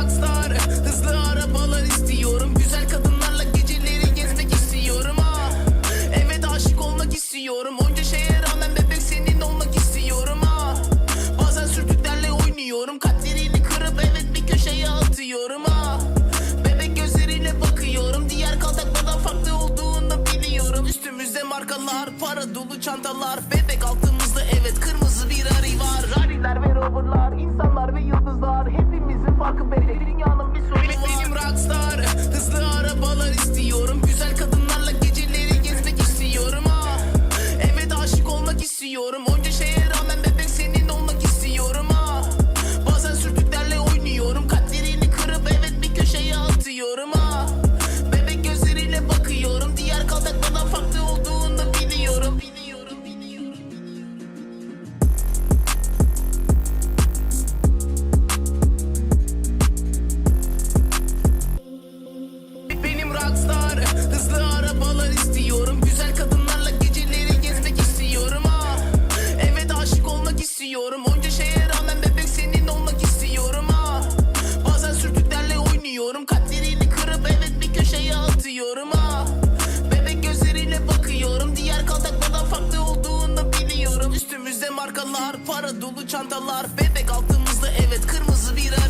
rockstar Hızlı arabalar istiyorum. Güzel kadınlarla geceleri gezmek istiyorum ah. Evet aşık olmak istiyorum. Onca şeye rağmen bebek senin olmak istiyorum ah. Bazen sürtüklerle oynuyorum. Kalplerini kırıp evet bir köşeye atıyorum ah. Bebek gözleriyle bakıyorum. Diğer kaltakmadan farklı olduğunu biliyorum. Üstümüzde markalar Para dolu çantalar. Bebek altımızda evet kırmızı bir ari var. Rariler ve roverlar insanlar ve yıldızlar. Hepimizin farkı belli istiyorum Onca şeye rağmen bebek senin olmak istiyorum ah. Bazen sürtüklerle oynuyorum Kalplerini kırıp evet bir köşeye atıyorum ah. Olmak istiyorum Onca şeye rağmen bebek senin olmak istiyorum ah. Bazen sürtüklerle oynuyorum. Kalplerini kırıp evet bir köşeye atıyorum ah. Bebek gözleriyle bakıyorum. Diğer kaltakmadan farklı olduğunu biliyorum. Üstümüzde markalar Para dolu çantalar. Bebek altımızda evet kırmızı bir ari